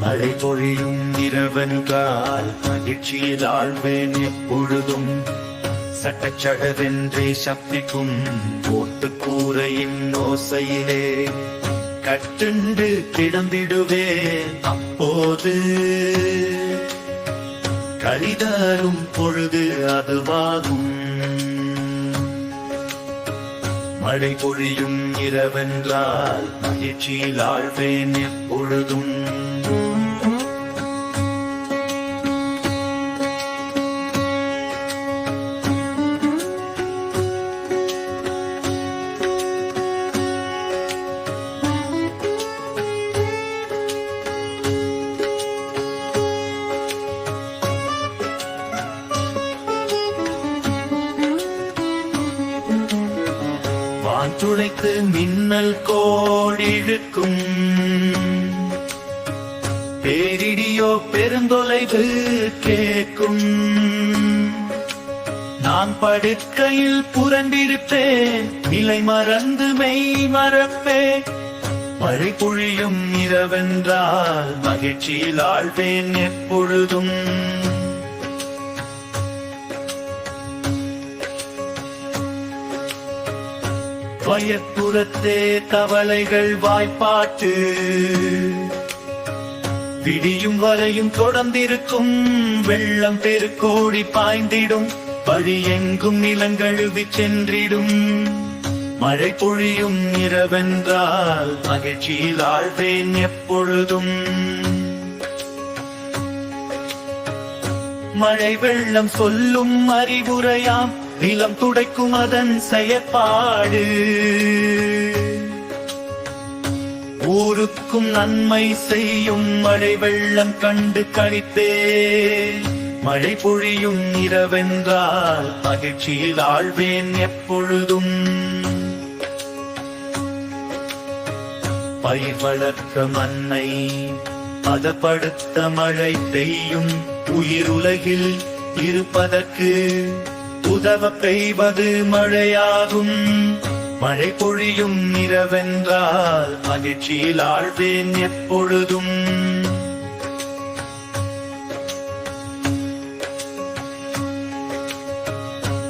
மழை பொழியும் இரவென்றால் மகிழ்ச்சியில் ஆழ்வேன் எப்பொழுதும். சட்டச்சடவென்றே சப்திக்கும் போட்டு கூரையின் ஓசையிலே. கட்டுண்டு கிடந்திடுவேன் அப்போது. கரிதாரும் பொழுது அதுவாகும். மழை பொழியும் இரவென்றால் மகிழ்ச்சியில் ஆழ்வேன் எப்பொழுதும். வான் துளைத்து மின்னல் கோடிழுக்கும். பேரிடியோ பெருந்தொலைவு கேட்கும். நான் படுக்கையில் புரண்டிருப்பேன் நிலை மறந்து மெய் மறப்பே. மழை பொழியும் இரவென்றால் மகிழ்ச்சியில் ஆழ்வேன் எப்பொழுதும். பயப்புறத்தே தவளைகள் வாய்ப்பாட்டு. விடியும் வரையும் தொடர்ந்திருக்கும் வெள்ளம் பெருக்கோடி பாய்ந்திடும் வழி எங்கும் நிலங்கழுவி சென்றிடும். மழை பொழியும் இரவென்றால் மகிழ்ச்சியில் ஆழ்வேன் எப்பொழுதும். மழை வெள்ளம் சொல்லும் அறிவுரையாம் நிலம் துடைக்கும் அதன் செயற்பாடு. ஊருக்கும் நன்மை செய்யும் மழை வெள்ளம் கண்டு கழித்தே மழை பொழியும் இரவென்றால் மகிழ்ச்சியில் ஆழ்வேன் எப்பொழுதும். பயிர் வளர்க்க மண்ணை பதப்படுத்த மழை பெய்யும் உயிர் உலகில் இருப்பதற்கு உதவ பெய்வது மழையாகும். மழை பொழியும் இரவென்றால் மகிழ்ச்சியில் ஆழ்வேன் எப்பொழுதும்.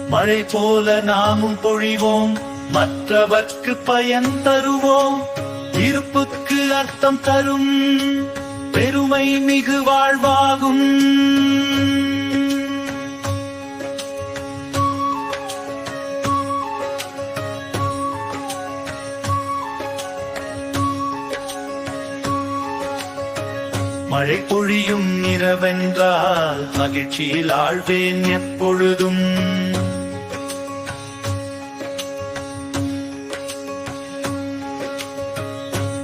மழை போல நாமும் பொழிவோம் மற்றவர்க்கு பயன் தருவோம். இருப்புக்கு அர்த்தம் தரும். பெருமை மிகு வாழ்வாகும். மழை பொழியும் இரவென்றால் மகிழ்ச்சியில் ஆழ்வேன் எப்பொழுதும்.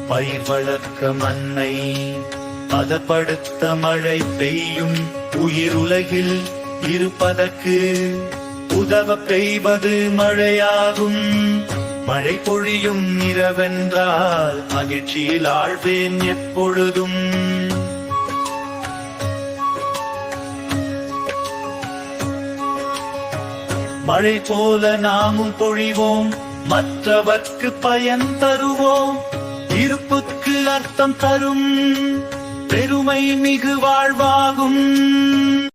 பயிர் வளர்க்க மண்ணை பதப்படுத்த மழை பெய்யும். உயிர் உலகில் இருப்பதற்கு உதவ பெய்வது மழையாகும். மழை பொழியும் இரவென்றால் மகிழ்ச்சியில் ஆழ்வேன் எப்பொழுதும். மழை போல நாமும் பொழிவோம் மற்றவர்க்கு பயன் தருவோம். இருப்புக்கு அர்த்தம் தரும் பெருமை மிகு வாழ்வாகும்.